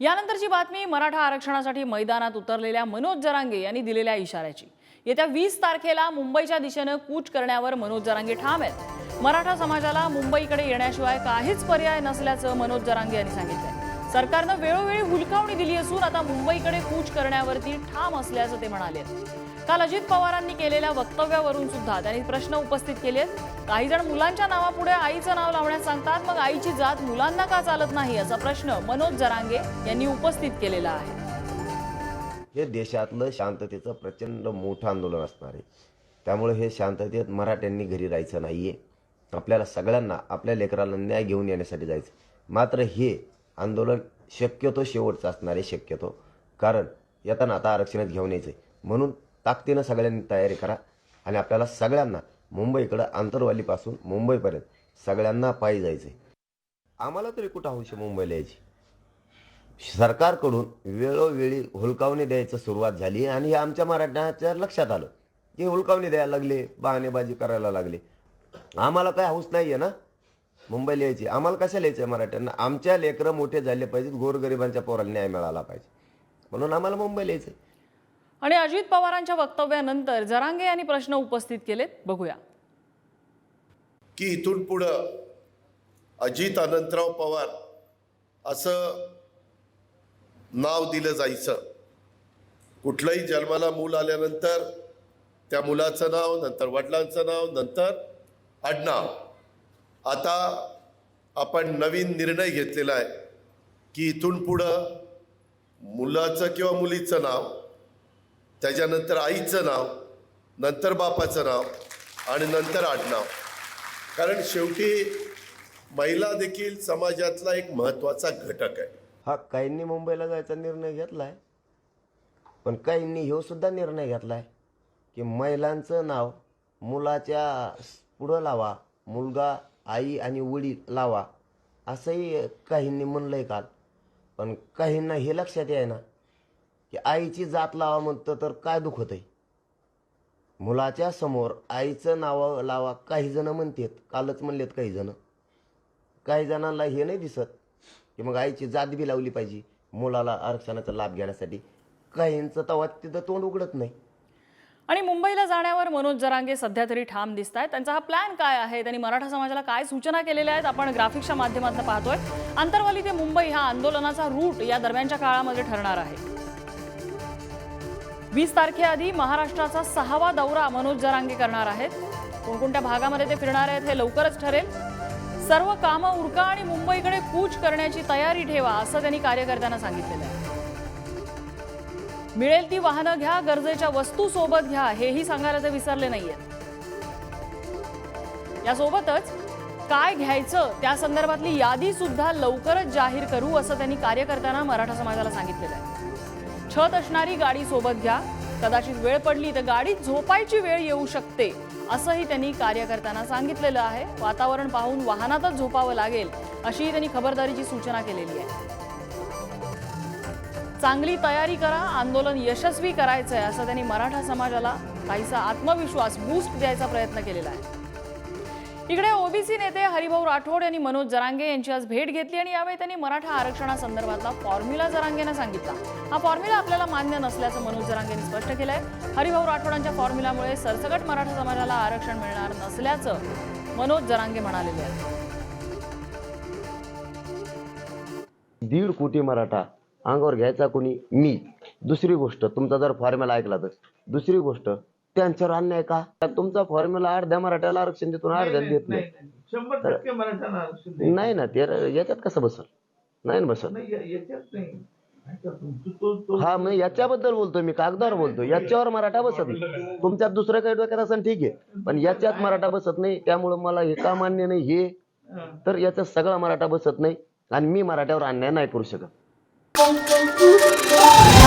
यानंतरची बातमी मराठा आरक्षणासाठी मैदानात उतरलेल्या मनोज जरांगे यांनी दिलेल्या इशाऱ्याची. येत्या वीस तारखेला मुंबईच्या दिशेनं कूच करण्यावर मनोज जरांगे ठाम आहेत. मराठा समाजाला मुंबईकडे येण्याशिवाय काहीच पर्याय नसल्याचं मनोज जरांगे यांनी सांगितलं सरकारनं वेळोवेळी हुलकावणी दिली असून आता मुंबईकडे कूच करण्यावरती ठाम असल्याचं ते म्हणाले. काल अजित पवारांनी केलेल्या वक्तव्यावरून सुद्धा त्यांनी प्रश्न उपस्थित केलेत काही जण मुलांच्या नावापुढे आईचं नाव लावण्यास सांगतात मग आईची जात मुलांना का चालत नाही असा प्रश्न मनोज जरांगे यांनी उपस्थित केलेला आहे. हे देशातलं शांततेचं प्रचंड मोठं आंदोलन असणार आहे. त्यामुळे हे शांततेत मराठ्यांनी घरी राहायचं नाहीये. आपल्याला सगळ्यांना आपल्या लेकराला न्याय घेऊन येण्यासाठी जायचं. मात्र हे आंदोलन शक्यतो शेवटचं असणार आहे शक्यतो. कारण येताना आता आरक्षणात घेऊन यायचं आहे म्हणून ताकदीनं सगळ्यांनी तयारी करा आणि आपल्याला सगळ्यांना मुंबईकडं आंतरवालीपासून मुंबईपर्यंत सगळ्यांना पायी जायचं आहे आम्हाला तरी कुठं हौशी मुंबईला यायची? सरकारकडून वेळोवेळी हुलकावणी द्यायचं सुरुवात झाली आणि हे आमच्या मराठ्याच्या लक्षात आलं. की हुलकावणी द्यायला लागले बहाणेबाजी करायला लागले. आम्हाला काय हौस नाही आहे ना? मुंबईला यायची आम्हाला कशाला यायचं आहे मराठ्यांना? आमच्या लेकरं मोठे झाले पाहिजेत गोरगरिबांच्या पोराला न्याय मिळाला पाहिजे. म्हणून आम्हाला मुंबईला यायचं आहे आणि अजित पवारांच्या वक्तव्यानंतर जरांगे यांनी प्रश्न उपस्थित केलेत. बघूया. की इथून पुढं अजित अनंतराव पवार असं नाव दिलं जायचं. कुठलंही जन्माला मूल आल्यानंतर त्या मुलाचं नाव नंतर वडिलांचं नाव नंतर आडनाव. आता आपण नवीन निर्णय घेतलेला आहे की इथून पुढं मुलाचं किंवा मुलीचं नाव त्याच्यानंतर आईचं नाव नंतर बापाचं नाव आणि नंतर आडनाव. कारण शेवटी महिला देखील समाजातला एक महत्त्वाचा घटक आहे. हा काहींनी मुंबईला जायचा निर्णय घेतलाय पण काहींनी ह्यो सुद्धा निर्णय घेतलाय की महिलांचं नाव मुलाच्या पुढं लावा मुलगा आई आणि वडील लावा असंही काहींनी म्हणलंय काल. पण काहींना हे लक्षात आहे ना की आईची जात लावा म्हणतं तर काय दुखत आहे मुलाच्या समोर आईचं नाव लावा काही जण म्हणतात कालच म्हणलेत काही जण. काही जणांना हे नाही दिसत की मग आईची जात बी लावली पाहिजे मुलाला आरक्षणाचा लाभ घेण्यासाठी. काहींचं तवा तिथं तोंड उघडत नाही. आणि मुंबईला जाण्यावर मनोज जरांगे सध्या तरी ठाम दिसत आहेत त्यांचा हा प्लॅन काय आहे? त्यांनी मराठा समाजाला काय सूचना केलेल्या आहेत? आपण ग्राफिक्सच्या माध्यमातून पाहतोय. आंतरवाली ते मुंबई हा आंदोलनाचा रूट या दरम्यानच्या काळामध्ये ठरणार आहे. वीस तारखेआधी महाराष्ट्राचा सहावा दौरा मनोज जरांगे करणार आहेत. कोणकोणत्या भागामध्ये ते फिरणार आहेत हे लवकरच ठरेल. सर्व कामं उरका आणि मुंबईकडे कूच करण्याची तयारी ठेवा असं त्यांनी कार्यकर्त्यांना सांगितलेलं आहे. मिळेल ती वाहनं घ्या गरजेच्या वस्तू सोबत घ्या हेही सांगायला ते विसरले नाहीयेत. यासोबतच काय घ्यायचं त्या संदर्भातली यादी सुद्धा लवकरच जाहीर करू असं त्यांनी कार्यकर्त्यांना मराठा समाजाला सांगितलेलं आहे. छत असणारी गाडी सोबत घ्या कदाचित वेळ पडली तर गाडीत झोपायची वेळ येऊ शकते असंही त्यांनी कार्यकर्त्यांना सांगितलेलं आहे. वातावरण पाहून वाहनातच झोपावं लागेल अशीही त्यांनी खबरदारीची सूचना केलेली आहे. चांगली तयारी करा आंदोलन यशस्वी करायचं आहे असं त्यांनी मराठा समाजाला काहीसा आत्मविश्वास बूस्ट द्यायचा प्रयत्न केलेला आहे. इकडे ओबीसी नेते हरिभाऊ राठोड यांनी मनोज जरांगे यांची आज भेट घेतली आणि यावेळी त्यांनी मराठा आरक्षणासंदर्भातला फॉर्म्युला जरांगेनं सांगितला. हा फॉर्म्युला आपल्याला मान्य नसल्याचं मनोज जरांगेंनी स्पष्ट केलंय. हरिभाऊ राठोडांच्या फॉर्म्युल्यामुळे सरसकट मराठा समाजाला आरक्षण मिळणार नसल्याचं मनोज जरांगे म्हणालेले आहेत. दीड कोटी मराठा अंगावर घ्यायचा कोणी? मी. दुसरी गोष्ट तुमचा जर फॉर्म्युला ऐकला तर. दुसरी गोष्ट त्यांच्यावर अन्याय का? तुमचा फॉर्म्युला अर्ध्या मराठ्याला आरक्षण देतो अर्ध्याला देत नाही. नाही ना ते याच्यात कसं बसल? नाही ना बसल? हा मग याच्याबद्दल बोलतोय मी कागदावर बोलतोय. याच्यावर मराठा बसत नाही. तुमच्यात दुसरं काही डोक्यात असेल ठीक आहे. पण याच्यात मराठा बसत नाही त्यामुळं मला हे का मान्य नाही हे? हा. तर याच्यात सगळा मराठा बसत नाही आणि मी मराठ्यावर अन्याय नाही करू शकत. boom, boom, boom.